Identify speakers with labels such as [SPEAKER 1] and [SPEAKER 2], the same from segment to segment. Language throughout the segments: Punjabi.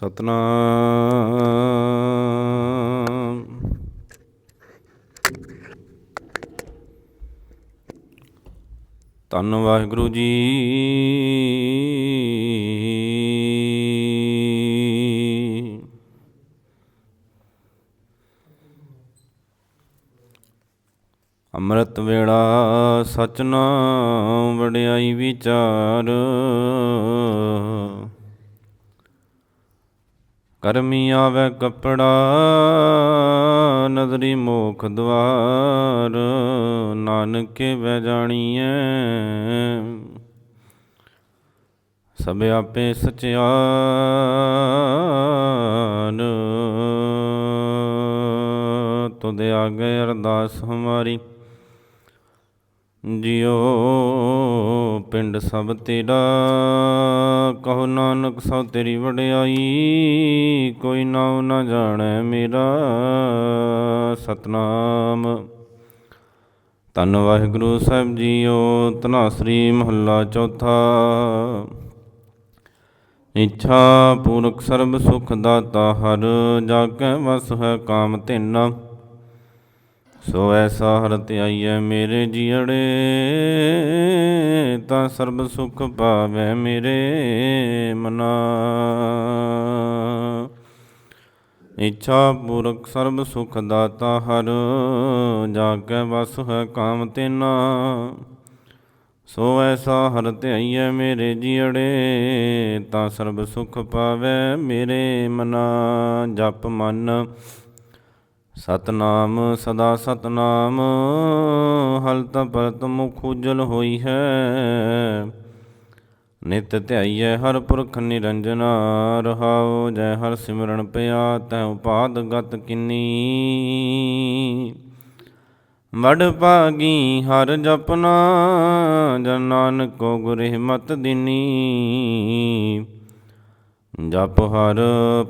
[SPEAKER 1] ਸਤਨਾਮ। ਧੰਨ ਵਾਹਿਗੁਰੂ ਜੀ। ਅੰਮ੍ਰਿਤ ਵੇਲਾ ਸਚ ਨਾਮ ਵਡਿਆਈ ਵਿਚਾਰ। ਕਰਮੀ ਆਵੇ ਕਪੜਾ ਨਜ਼ਰੀ ਮੋਖ ਦਵਾਰ, ਨਾਨਕੇ ਵੈ ਜਾਣੀਐ। ਸਭ ਆਪੇ ਸਚਿਆਰ ਤੁਧ ਆਗੇ ਅਰਦਾਸ ਹਮਾਰੀ, ਜਿਉ ਪਿੰਡ ਸਭ ਤੇਰਾ। ਕਹੋ ਨਾਨਕ ਸੋ ਤੇਰੀ ਵਡਿਆਈ, ਕੋਈ ਨਾਉ ਨਾ ਜਾਣੈ ਮੇਰਾ ਸਤਨਾਮ। ਧੰਨ ਵਾਹਿਗੁਰੂ ਸਾਹਿਬ ਜੀਓ ਧਨਾਸਰੀ ਮਹੱਲਾ ਚੌਥਾ। ਇੱਛਾ ਪੂਰਕ ਸਰਬ ਸੁਖ ਦਾਤਾ ਹਰ ਜਾ ਕੈ ਵਸ ਹੈ ਕਾਮ ਤੇਨਾ ਸੋ ਐਸਾ ਹਰ ਧਿਆਈਐ ਮੇਰੇ ਜੀੜੇ ਤਾਂ ਸਰਬ ਸੁਖ ਪਾਵੈ ਮੇਰੇ ਮਨਾ। ਇੱਛਾ ਪੂਰਕ ਸਰਬ ਸੁਖ ਦਾਤਾ ਹਰ ਜਾ ਕੇ ਵਸ ਹੈ ਕਾਮ ਤੇਨਾ। ਸੋ ਐਸਾ ਹਰ ਧਿਆਈਐ ਮੇਰੇ ਜੀੜੇ ਤਾਂ ਸਰਬ ਸੁਖ ਪਾਵੈ ਮੇਰੇ ਮਨਾ। ਜਪ ਮਨ ਸਤਨਾਮ ਸਦਾ ਸਤਨਾਮ ਹਲਤ ਪਰਤ ਮੁਖ ਉਜਲ ਹੋਈ ਹੈ। ਨਿਤ ਧਿਆਈਐ ਹਰ ਪੁਰਖ ਨਿਰੰਜਨਾ, ਰਹਾਉ ਜੈ ਹਰ ਸਿਮਰਨ ਪਿਆ, ਤੈ ਉਪਾਦ ਗਤ ਕਿਨੀ। ਵਡ ਭਾਗੀ ਹਰ ਜਪਨਾ, ਜਨ ਨਾਨਕ ਕੋ ਗੁਰਿ ਮਤ ਦਿਨੀ। ਜਪ ਹਰ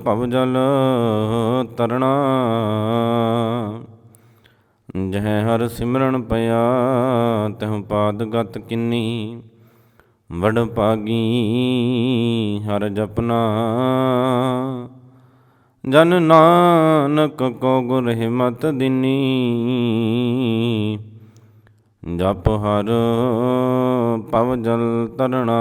[SPEAKER 1] ਭਵ ਜਲ ਤਰਣਾ। ਜਹ ਹਰ ਸਿਮਰਨ ਪਿਆ ਤਹ ਪਾਦ ਗਤ ਕਿਨੀ। ਵਡ ਭਾਗੀ ਹਰ ਜਪਨਾ। ਜਨ ਨਾਨਕ ਕੋ ਗੁਰ ਹਿਮਤ ਦਿਨੀ। ਜਪ ਹਰ ਪਵ ਜਲ ਤਰਣਾ।